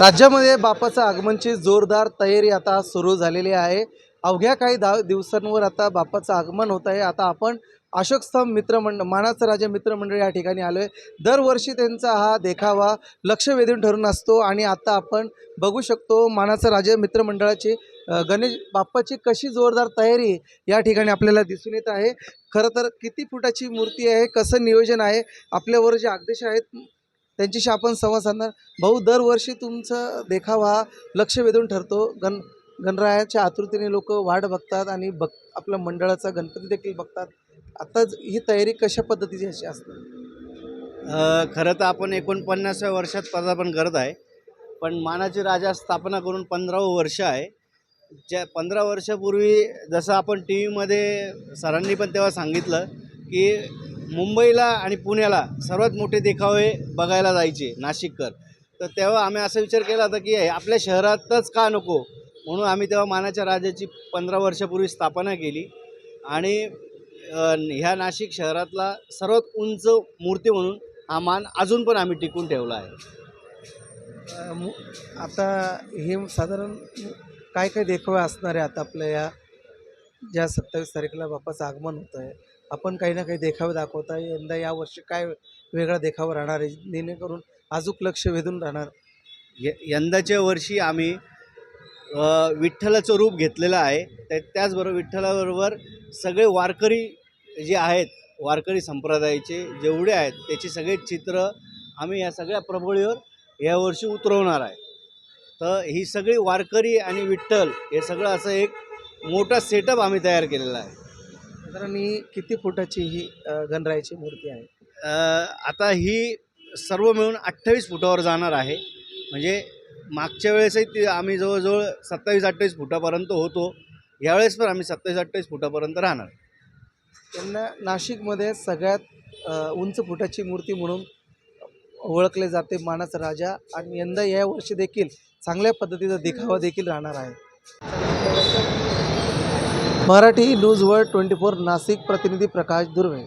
राज्यामध्ये बापाचं आगमनची जोरदार तयारी आता सुरू झालेली आहे. अवघ्या काही दा दिवसांवर आता बापाचं आगमन होत आहे. आता आपण अशोकस्तंभ मित्रमंड मित्रमंडळ मानाचं राजा मित्रमंडळ या ठिकाणी आलो आहे दरवर्षी त्यांचा हा देखावा लक्ष वेधून ठरून असतो आणि आता आपण बघू शकतो मानाचं राजा मित्रमंडळाची गणेश बाप्पाची कशी जोरदार तयारी या ठिकाणी आपल्याला दिसून येत आहे. खरं तर किती फुटाची मूर्ती आहे कसं नियोजन आहे आपल्यावर जे आदेश आहेत त्यांच्याशी आपण संवाद साधणार. भाऊ दरवर्षी तुमचा देखावा लक्ष वेधून ठरतो. गण गणरायाच्या आतुरतेने लोक वाट बघतात आणि बघ आपल्या मंडळाचा गणपती देखील बघतात. आता ही तयारी कशा पद्धतीची अशी असते? खरं तर आपण एकोणपन्नासव्या वर्षात पदार्पण करत आहे. पण मानाची राजा स्थापना करून पंधरावं वर्ष आहे. ज्या पंधरा वर्षापूर्वी जसं आपण टी व्हीमध्ये सरांनी पण तेव्हा सांगितलं की मुंबईला आणि पुण्याला सर्वात मोठे देखावे बघायला जायचे नाशिककर. तर तेव्हा आम्ही असा विचार केला होता की आपल्या शहरातच का नको? म्हणून आम्ही तेव्हा मानाच्या राजाची पंधरा वर्षापूर्वी स्थापना केली. आणि ह्या नाशिक शहरातला सर्वात उंच मूर्ती म्हणून हा मान अजून पण आम्ही टिकून ठेवला आहे. आता हे साधारण काय काय देखावे असणार आहे आता आपल्या या ज्या सत्तावीस तारखेला बाप्पाचं आगमन होतं आहे आपण काही ना काही देखावे दाखवत आहे. यंदा यावर्षी काय वेगळा देखावा राहणार आहे? जेणेकरून अजूक लक्ष वेधून राहणार. य यंदाच्या वर्षी आम्ही विठ्ठलाचं रूप घेतलेलं आहे. त्या त्याचबरोबर विठ्ठलाबरोबर सगळे वारकरी जे आहेत वारकरी संप्रदायाचे जेवढे आहेत त्याचे सगळे चित्र आम्ही या सगळ्या प्रबळीवर यावर्षी उतरवणार आहे. तर ही सगळी वारकरी आणि विठ्ठल हे सगळं असं एक मोठा सेटअप आम्ही तयार केलेला आहे. साधारण ही किती फुटाची ही अ, गणरायाची मूर्ती आहे? अ, आता ही सर्व मिळून अठ्ठावीस फुटावर जाणार आहे. म्हणजे मागच्या वेळेसही ती आम्ही जवळजवळ सत्तावीस अठ्ठावीस फुटापर्यंत होतो. यावेळेस पण आम्ही सत्तावीस अठ्ठावीस फुटापर्यंत राहणार. त्यांना नाशिकमध्ये सगळ्यात अ, उंच फुटाची मूर्ती म्हणून ओळखले जाते मानाचा राजा आणि यंदा या वर्षी देखील चांगल्या पद्धतीचा देखावा देखील राहणार आहे. Marathi news world twenty four Nashik प्रतिनिधी प्रकाश दुर्वे.